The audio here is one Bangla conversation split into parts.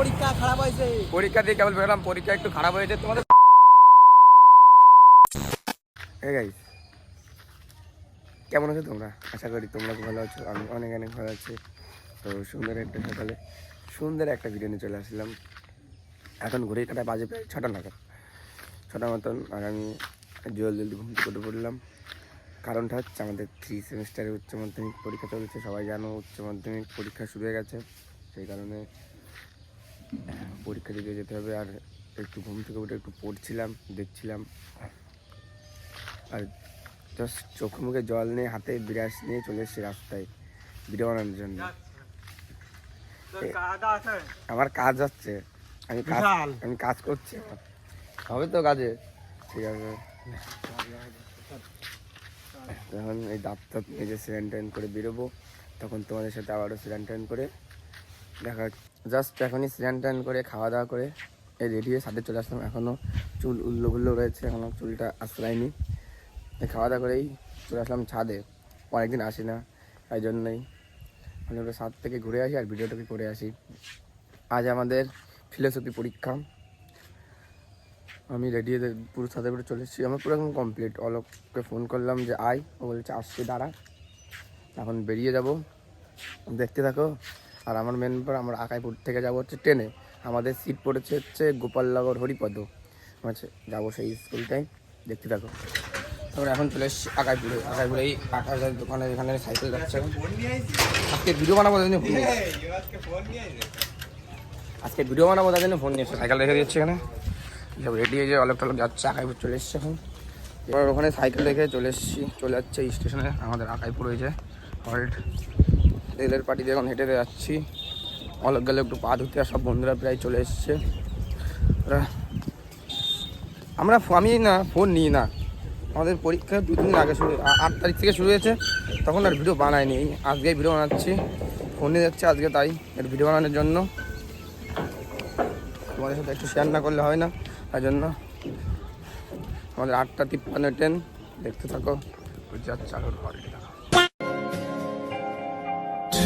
পরীক্ষা খারাপ হয়েছে। পরীক্ষা দিয়ে কেবল বেরোলাম পরীক্ষা একটু খারাপ হয়েছে, তোমাদের কেমন আছো তোমরা? আশা করি তোমরা ভালো আছো, আমি অনেক অনেক ভালো আছি। তো সুন্দর একটা সকালে সুন্দর একটা ভিডিও নিয়ে চলে আসলাম। এখন ঘুরে কাটা বাজে প্রায় ছটা নাগাদ। ছটা মতন আর আমি জল জলদি ঘুম থেকে উঠে পড়লাম। কারণটা হচ্ছে আমাদের থ্রি সেমিস্টারের উচ্চ মাধ্যমিক পরীক্ষা চলছে, সবাই জানো উচ্চ মাধ্যমিক পরীক্ষা শুরু হয়ে গেছে। সেই কারণে পরীক্ষা দিতে যেতে হবে আর একটু ঘুম থেকে উঠে একটু পড়ছিলাম দেখছিলাম। আর জাস্ট চোখে মুখে জল নিয়ে হাতে বিরাস নিয়ে চলে এসেছি রাস্তায় ভিডিও বানানোর জন্য। আমার কাজ হচ্ছে। আমি কাজ আমি কাজ করছি। হবে তো কাজে? ঠিক আছে। যখন এই দাঁত টাত মেজে স্যান ট্যান করে বেরোবো। তখন তোমাদের সাথে আবারও ট্যান করে দেখা জাস্ট এখনই স্নান টান করে খাওয়া দাওয়া করে, এই রেডি হয়ে সাথে চলে আসলাম। এখনও চুল উল্লো গুল্লো রয়েছে এখনও চুলটা আসলাইনি খাওয়া দাওয়া করেই চলে আসলাম ছাদে। অনেকদিন আসি না, তাই জন্যই। আমি ছাদ থেকে ঘুরে আসি আর ভিডিওটাকে করে আসি। আজ আমাদের ফিলোসফি পরীক্ষা। আমি রেডি হয়ে পুরো ছাদে উপরে চলে এসেছি। আমার পুরো এখন কমপ্লিট অলোককে ফোন করলাম যে, আয়। ও বলছে, আসছে, দাঁড়া। এখন বেরিয়ে যাব। দেখতে থাকো। আর আমার মেন ব্যাপার, আমরা আকাইপুর থেকে যাব হচ্ছে ট্রেনে আমাদের সিট পড়েছে হচ্ছে গোপালনগর হরিপদ। আচ্ছা যাব সেই স্কুলটাই দেখতে থাকো। তারপরে এখন চলে এসেছি আকাইপুরে। আকাইপুরে এই আকাশের দোকানে এখানে সাইকেল যাচ্ছে আজকে ভিডিও বানাবো তাই ফোন নিয়ে। আজকে ভিডিও বানাবো তাই ফোন নিয়ে। সাইকেল রেখে দিচ্ছে এখানে। সব রেডি হয়ে যায় অনেক টলক যাচ্ছে, আকাইপুর চলে এসছে এখন। এবার ওখানে সাইকেল রেখে চলে এসেছি। চলে যাচ্ছে স্টেশনে আমাদের আকাইপুর হয়েছে হল্ট রেলের পার্টিতে এখন হেঁটে যাচ্ছি। অনেক গেলে, একটু পা ধুতে সব বন্ধুরা প্রায় চলে এসছে। আমরা আমি না, ফোন নিই না। আমাদের পরীক্ষা দু তিন আগে শুরু আট তারিখ থেকে শুরু হয়েছে। তখন আর ভিডিও বানাইনি। এই আজকে ভিডিও বানাচ্ছি। ফোন নিয়ে যাচ্ছে আজকে তাই, এর ভিডিও বানানোর জন্য। তোমাদের সাথে একটু শেয়ার না করলে হয় না তার জন্য। আমাদের আটটা তিপ্পান্ন ট্রেন দেখতে থাকো। যাচ্ছে আলোর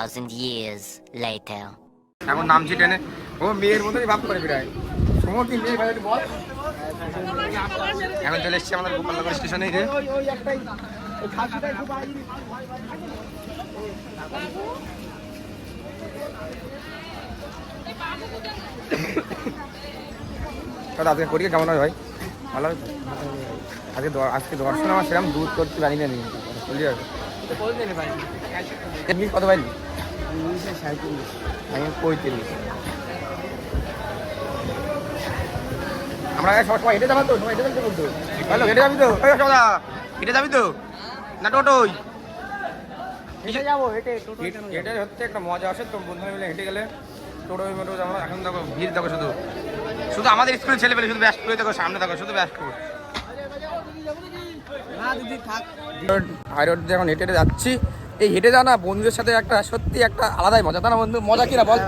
2,000 years later. এখন নামছি ট্রেনে ও মেয়ের মতোই ভাব করে প্রায় সময় কি মেয়ে ভাই বল। এখন চলে এসছি আমাদের গোপালনগর স্টেশনে যে আজকে পরীক্ষা কেমন হয় ভাই? ভালো আজকে আজকে দর্শন আমার সেরকম দূর করতে পারি না। নি চলে যাবে হেঁটে যাব তো হেঁটে হেঁটে যাবি তো হেঁটে যাবি তো না টোটোই যাব হেঁটে হেঁটে- হচ্ছে একটা মজা আসে তো মিলে হেঁটে গেলে মোটো আমরা এখন দেখো ভিড় দেখো শুধু শুধু আমাদের স্কুলের ছেলে পেলে শুধু ব্যস্ত হয়ে দেখো সামনে দেখো শুধু ব্যস্ত হাই রোড এখন হেঁটে হেঁটে যাচ্ছি। এই হেঁটে যাওয়া না বন্ধুদের সাথে একটা সত্যি একটা আলাদাই মজা। তা না বন্ধু মজা কিনা বল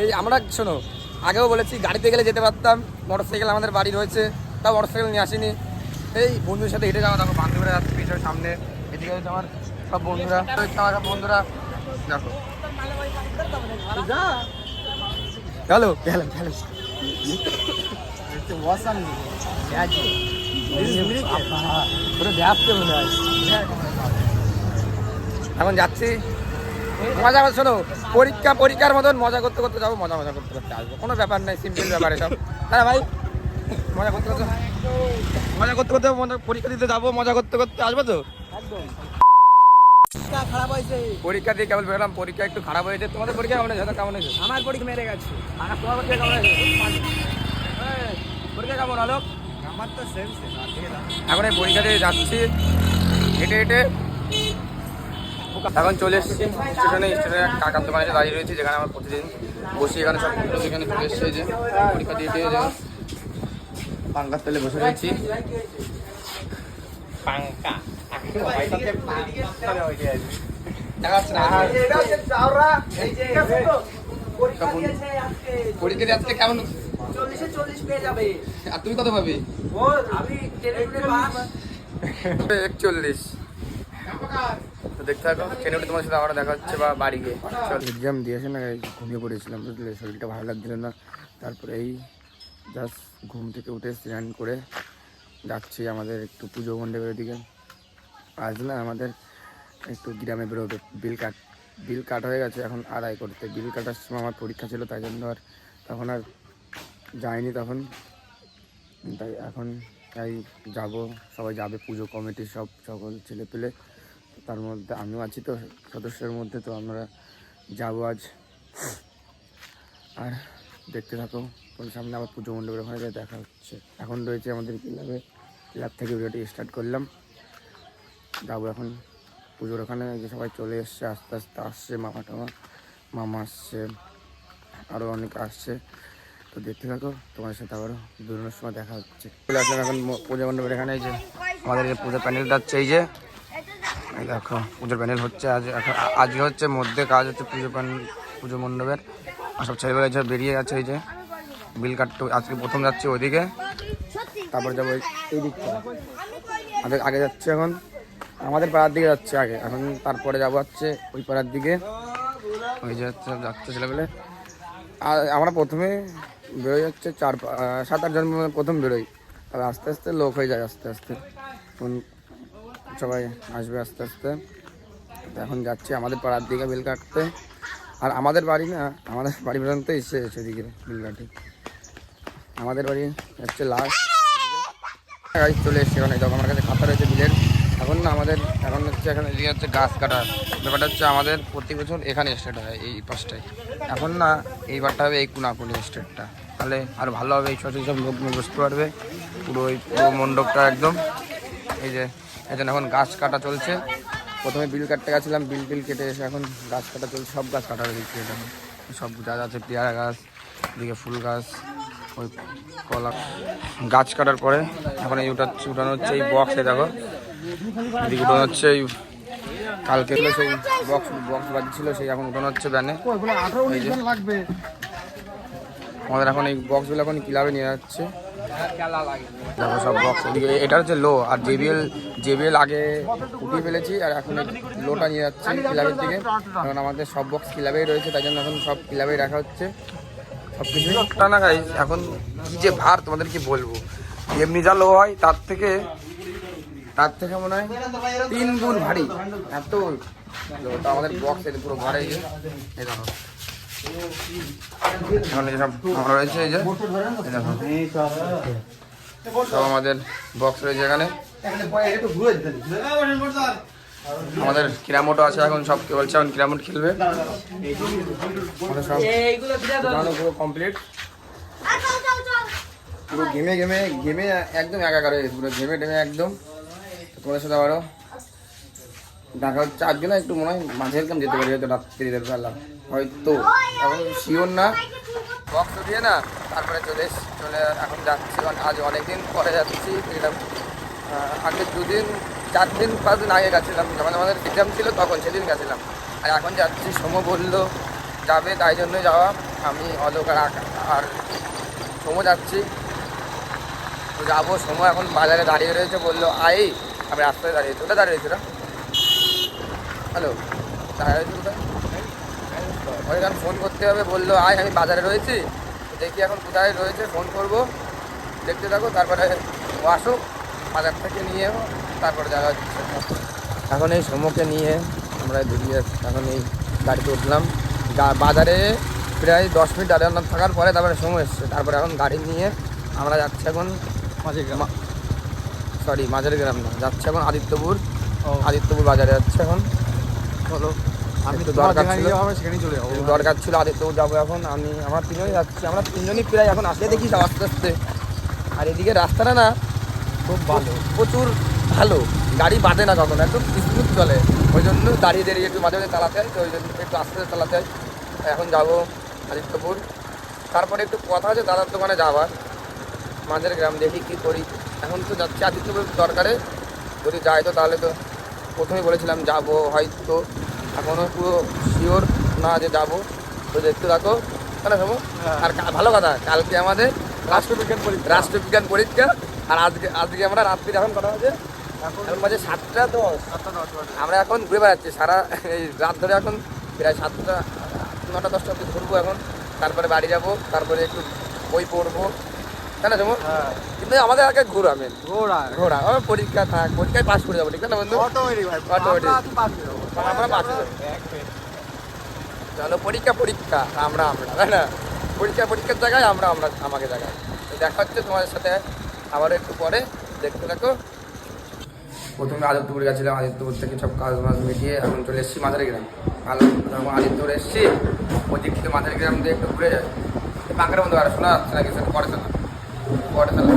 এই আমরা শোনো আগেও বলেছি গাড়িতে গেলে যেতে পারতাম মোটর সাইকেল আমাদের বাড়ি রয়েছে তাও মোটর সাইকেল নিয়ে আসিনি। এই বন্ধুদের সাথে হেঁটে যাওয়া দেখো বান্ধবীরা যাচ্ছে পিছনে সামনে এদিকে হচ্ছে আমার সব বন্ধুরা আমার সব বন্ধুরা দেখো। যা। গেলো গেলাম গেলাম ওয়াসান পুরো ব্যস্ত মনে হয়। এখন যাচ্ছি। মজা করে শোনো পরীক্ষা পরীক্ষার মতন মজা করতে করতে যাব মজা মজা করতে করতে আসব। কোনো ব্যাপার নেই সিম্পল ব্যাপার এসব। হ্যাঁ ভাই মজা করতে করতে মজা করতে করতে পরীক্ষা দিতে যাব মজা করতে করতে আসব তো? খারাপ হয়েছে। পরীক্ষা দিয়ে কেবল বেরোলাম পরীক্ষা একটু খারাপ হয়েছে। তোমাদের পরীক্ষা কেমন হয়েছে? কেমন হয়েছে? আমার পরীক্ষা মেরে গেছে। আর তোমার পরীক্ষা কেমন হয়েছে? পরীক্ষা কেমন হলো আমার তো সেম এখন এই পরীক্ষা দিয়ে যাচ্ছি। হেঁটে হেঁটে। এখন চলে এসেছি স্টেশনে। স্টেশনে কাকার দোকানে দাঁড়িয়ে রয়েছি যেখানে আমার প্রতিদিন বসি। এখানে সব এখানে চলে এসছে যে পরীক্ষা দিয়ে দিয়ে যে পাঙ্কার তেলে বসে রয়েছি। পরীক্ষা দিয়ে আজকে কেমন? আর তুমি কত পাবে? ও আমি টেনে একচল্লিশ। দেখতে দেখা হচ্ছে বা বাড়ি গিয়ে। এক্সাম দিয়েছে না ঘুমিয়ে পড়েছিলাম, বুঝলে? শরীরটা ভালো লাগছিল না। তারপরে এই জাস্ট ঘুম থেকে উঠে স্নান করে যাচ্ছি আমাদের একটু পুজো মণ্ডপের দিকে আজ না আমাদের একটু গ্রামে বেরোবে। বিল কাট বিল কাট হয়ে গেছে এখন আদায় করতে। বিল কাটার সময় আমার পরীক্ষা ছিল, তাই জন্য আর তখন আর যাইনি তখন। তাই এখন তাই যাব। সবাই যাবে পুজো কমিটির সব, সকল ছেলে পেলে তার মধ্যে আমিও আছি তো, সদস্যের মধ্যে, তো আমরা যাব আজ। আর দেখতে থাকো সামনে আবার পুজো মণ্ডপের ওখানে দেখা হচ্ছে। এখন রয়েছে আমাদের ক্লাবে, ক্লাব থেকে ভিডিওটি স্টার্ট করলাম। যাব এখন পুজোর ওখানে যে সবাই চলে এসছে, আস্তে আস্তে আসছে, মামা টামা, মামা আসছে আরও অনেক আসছে। তো দেখতে থাকো তোমার সাথে আবারও বেরোনোর সময় দেখা হচ্ছে। চলে আসলাম এখন পুজো মণ্ডপের এখানে যে আমাদের যে পুজো প্যান্ডেল যাচ্ছে এই যে দেখো, পুজোর প্যান্ডেল হচ্ছে আজ, এখন আজকে হচ্ছে মধ্যে কাজ হচ্ছে পুজো পুজো মণ্ডপের। আর সব ছেলেবেলা যে বেরিয়ে যাচ্ছে এই যে, বিল কাটতে, আজকে প্রথম যাচ্ছে ওইদিকে। তারপর যাব এই- দিকটা আগে আগে যাচ্ছে এখন। আমাদের পাড়ার দিকে যাচ্ছে আগে। এখন তারপরে যাব হচ্ছে ওই পাড়ার দিকে। ওই যে হচ্ছে যাচ্ছে ছেলেবেলে। আর আমরা প্রথমে বেরোই হচ্ছে চার সাত আট জন প্রথম বেরোই। তবে আস্তে আস্তে লোক হয়ে যায় আস্তে আস্তে। সবাই আসবে আস্তে আস্তে। এখন যাচ্ছি আমাদের পাড়ার দিকে বিল কাটতে। আর আমাদের বাড়ি না, আমাদের বাড়ি পর্যন্ত এসে সেদিকে বিল কাটি। আমাদের বাড়ি হচ্ছে লাস্ট। গাড়ি চলে এসছে এই দেখো, আমার কাছে খাতা রয়েছে বিলের। এখন না আমাদের, এখন হচ্ছে এখানে এদিকে হচ্ছে গাছ কাটা। ব্যাপারটা হচ্ছে আমাদের প্রতি বছর এখানে স্টেট হয় এই পাশটায়। এখন না এইবারটা হবে এই কুনাকুনি স্টেটটা। তাহলে আর ভালো হবে, এই সঠিক সব লোক বসতে পারবে। পুরো ওই পুরো মণ্ডপটা একদম। এই যে জন্য এখন গাছ কাটা চলছে। প্রথমে বিল কাটতে গেছিলাম, বিল টিল কেটে এসে এখন গাছ কাটা চলছে, সব গাছ কাটা হয়ে গেছে এখানে সব যা আছে, পেয়ারা গাছ, এদিকে ফুল গাছ, ওই কলা, গাছ কাটার পরে এখন এই উঠাচ্ছে উঠানো হচ্ছে এই বক্সে দেখো। এদিকে উঠানো হচ্ছে এই কালকে সেই বক্স বক্স বাজছিল সেই এখন উঠানো হচ্ছে ব্যানে যে আমাদের এখন এই বক্সগুলো এখন ক্লাবে নিয়ে যাচ্ছে? দেখো সব বক্স এটা হচ্ছে লো আর জেবিএল জেবিএল আগে উঠিয়ে ফেলেছি, আর এখন লোটা নিয়ে যাচ্ছি ক্লাবের দিকে। কারণ আমাদের সব বক্স ক্লাবেই রয়েছে, তাই জন্য এখন সব ক্লাবেই রাখা হচ্ছে। সব কিছু না গাইজ এখন কি যে ভার তোমাদের কি বলব? এমনি যা লো হয়, তার থেকে তার থেকে মনে হয় তিন গুণ ভারী, এত আমাদের বক্স পুরো ঘরে এই সব আমাদের বক্স রয়েছে এখানে। আমাদের কিরামোটো আছে এখন, সব কে বলছে এখন কিরামোট খেলবে। পুরো কমপ্লিট পুরো গেমে গেমে গেমে একদম একাকার হয়ে গেছে, পুরো গেমে টেমে একদম। তোমাদের সাথে আবারও দেখা হচ্ছে। না একটু মনে হয় মাঝে এরকম যেতে পারি, হয়তো রাত্রিদের বেলা। হয়তো, এখন শিওর না। বক্স দিয়ে না, তারপরে চলে চলে এখন যাচ্ছি। আজ অনেকদিন পরে যাচ্ছি এরকম আগে দুদিন চার দিন পাঁচ দিন আগে গেছিলাম। যখন আমাদের এক্সাম ছিল তখন সেদিন গেছিলাম। আর এখন যাচ্ছি, সোমো বলল, যাবে, তাই জন্য যাওয়া। আমি অলোক আর আর সোমো যাচ্ছি। তো যাব সময় এখন বাজারে দাঁড়িয়ে রয়েছে, বলল, আই, আমি রাস্তায় দাঁড়িয়েছি। ওটা দাঁড়িয়েছি না হ্যালো দাঁড়িয়ে রয়েছে কোথায়? এখন ফোন করতে হবে বলল আয় আমি বাজারে রয়েছি। দেখি এখন কোথায় রয়েছে ফোন করব। দেখতে থাকো তারপরে ও আসুক বাজার থেকে নিয়ে তারপরে যাওয়া হচ্ছে এখন এই সমুখে নিয়ে আমরা বেরিয়ে এখন এই গাড়িতে উঠলাম। বাজারে প্রায় দশ মিনিট দাঁড়ানো থাকার পরে তারপরে সময় এসছে। তারপরে এখন গাড়ি নিয়ে আমরা যাচ্ছি এখন সরি মাঝের গ্রাম না যাচ্ছে এখন আদিত্যপুর। আদিত্যপুর বাজারে যাচ্ছে এখন। চলো। আমি তো দরকার ছিল। সেখানেই চলে যাব। দরকার ছিল আদিত্যপুর যাব এখন আমি আমরা তিনজনই যাচ্ছি আমরা তিনজনই প্রায় এখন আসলে দেখি আস্তে আস্তে। আর এদিকে রাস্তাটা না খুব ভালো প্রচুর ভালো গাড়ি বাঁধে না কখনো একদম স্মুথ চলে। ওই জন্য দাঁড়িয়ে দাঁড়িয়ে একটু মাঝে মাঝে চালাতে হয় তো ওই জন্য একটু আস্তে আস্তে চালাতে হয়। এখন যাব আদিত্যপুর। তারপরে একটু কথা আছে দাদার দোকানে যাবার মাঝের গ্রাম দেখি কী করি। এখন তো যাচ্ছি আদিত্যপুর দরকারে। যদি যাই তো তাহলে তো প্রথমেই বলেছিলাম যাব হয়তো এখনও পুরো শিওর না যে যাব। তো দেখতে থাকো। তাই না শোনো? আর কা- ভালো কথা কালকে আমাদের রাষ্ট্রবিজ্ঞান পরীক্ষা। রাষ্ট্রবিজ্ঞান পরীক্ষা। আর আজকে আজকে আমরা রাত্রির এখন কটা বাজে এখন বাজে সাতটা দশ। আমরা এখন ঘুরে বেড়াচ্ছি। সারা এই রাত ধরে এখন প্রায় সাতটা নটা দশটা অব্দি ঘুরবো এখন। তারপরে বাড়ি যাব তারপরে একটু বই পড়ব। তাই না যেমন কিন্তু আমাদের আগে ঘুরা মেন ঘোড়া ঘোরা। পরীক্ষা থাক পরীক্ষায় পাস করে যাব ঠিক আছে না বন্ধু? অটোমেটিক ভাই। Automatic। আমরা পাস চলো পরীক্ষা পরীক্ষা, আমরা আমরা, তাই না? পরীক্ষা, পরীক্ষার জায়গায় আমরা আমরা, আমাকে জায়গায়। তো দেখা হচ্ছে তোমাদের সাথে আবার একটু পরে। দেখতে থাকো। প্রথমে আদিত্যপুর গেছিলাম, আদিত্যপুর থেকে সব কাজ মাছ মিটিয়ে এখন চলে এসেছি মাদারি গ্রাম যখন আদিত্যপুর এসেছি ওই দিক থেকে মাদারি গ্রাম দিয়ে একটু ঘুরে যায় পাঁকের মধ্যে আর শোনা যাচ্ছে না কিছু পরে চালা পরে চালা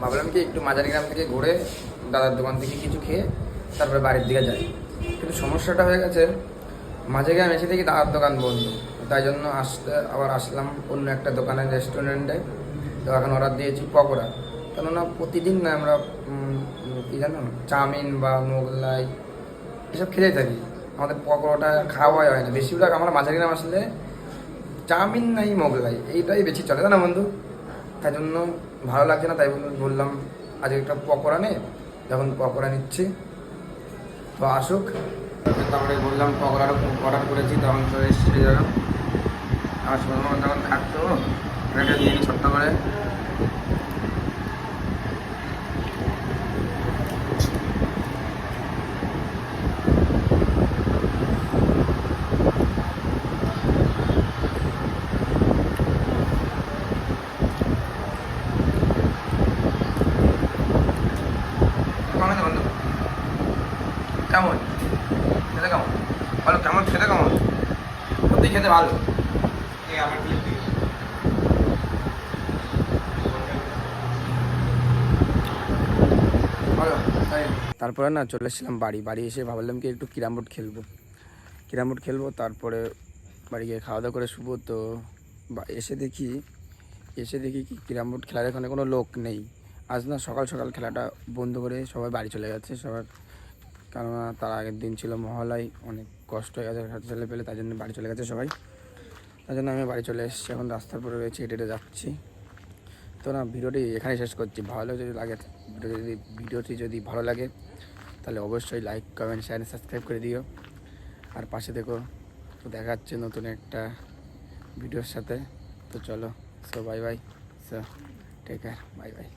ভাবলাম কি একটু মাঝারি গ্রাম থেকে ঘুরে দাদার দোকান থেকে কিছু খেয়ে তারপরে বাড়ির দিকে যাই। কিন্তু সমস্যাটা হয়ে গেছে, মাঝে গ্রাম এসে দেখি দাদার দোকান বন্ধ। তাই জন্য আসতে, আবার আসলাম অন্য একটা দোকানে রেস্টুরেন্টে তো এখন অর্ডার দিয়েছি পকোড়া। কেননা প্রতিদিন না আমরা কি জানো, চাউমিন বা মোগলাই এসব খেতে থাকি। আমাদের পকোড়াটা খাওয়াই হয় না। বেশিরভাগ আমরা মাঝারি গ্রাম আসলে চাউমিন নাই, মোগলাই এইটাই বেশি চলে। না বন্ধু? তাই জন্য ভালো লাগছে না, তাই বল- বললাম আজকে একটা পকোড়া নে যখন পকোড়া নিচ্ছি। তো আসুক। তারপরে বললাম পকোড়াটা অর্ডার করেছি তখন তো এসেছি যখন আমার সময় যখন থাকতো এটা নিয়ে ছোট্ট করে কেমন আছে বন্ধু কেমন খেতে কেমন বলো কেমন খেতে কেমন সত্যি খেতে ভালো তারপরে না চলে এসেছিলাম বাড়ি। বাড়ি এসে ভাবলাম কি একটু ক্যারাম বোর্ড খেলব। ক্যারাম বোর্ড খেলব, তারপরে বাড়ি গিয়ে খাওয়া দাওয়া করে শুবো। তো এসে দেখি এসে দেখি কি ক্যারাম বোর্ড খেলার এখানে কোনো লোক নেই। আজ না সকাল সকাল খেলাটা বন্ধ করে সবাই বাড়ি চলে গেছে। সবার, কেননা তার আগের দিন ছিল মহলাই অনেক কষ্ট হয়ে গেছে ছেলে পেলে, তাই জন্য বাড়ি চলে গেছে সবাই। তাই জন্য আমি বাড়ি চলে এসেছি, এখন রাস্তার পরে রয়েছে হেঁটে যাচ্ছি। তো না, ভিডিওটি এখানে শেষ করছি। ভালো যদি লাগে যদি, ভিডিওটি যদি ভালো লাগে, তাহলে অবশ্যই লাইক কমেন্ট শেয়ার সাবস্ক্রাইব করে দিও। আর পাশে দেখো, তো দেখা যাচ্ছে নতুন একটা ভিডিওর সাথে। তো চলো so bye bye so take care bye bye